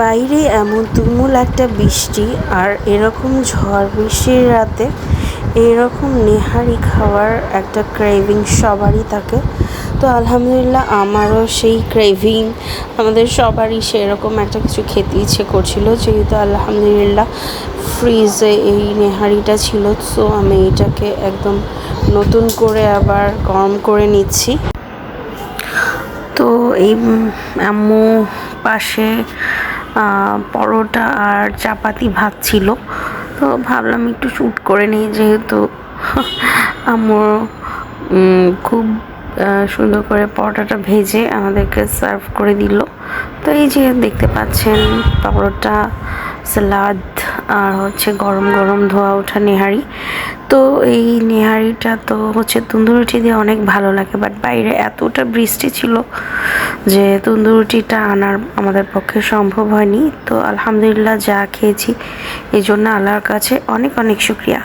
বাইরে এমন তুমুল একটা বৃষ্টি আর এরকম ঝড় বৃষ্টির রাতে এরকম নেহারি খাওয়ার একটা ক্রেভিং সবারই থাকে। তো আলহামদুলিল্লাহ আমারও সেই ক্রেভিং আমাদের সবারই সেরকম একটা কিছু খেতে ইচ্ছে করছিল। যেহেতু আলহামদুলিল্লাহ ফ্রিজে এই নেহারিটা ছিল সো আমি এটাকে একদম নতুন করে আবার গরম করে নিচ্ছি। তো এই আম্মু পাশে পরোটা আর চাপাতি ভাত ছিল। তো ভাবলাম একটু শ্যুট করে নিই যেহেতু। আমার খুব সুন্দর করে পরোটাটা ভেজে আমাদেরকে সার্ভ করে দিল। তো এই যে দেখতে পাচ্ছেন, পরোটা সালাদ আর হচ্ছে গরম গরম ধোয়া ওঠা নেহারি। তো এই নেহারিটা তো হচ্ছে তুন্দুরুটি দিয়ে অনেক ভালো লাগে বাট বাইরে এতটা বৃষ্টি ছিল যে তুন্দুরুটিটা আনার আমাদের পক্ষে সম্ভব হয়নি। তো আলহামদুলিল্লাহ যা খেয়েছি এই জন্য আল্লাহর কাছে অনেক অনেক শুক্রিয়া।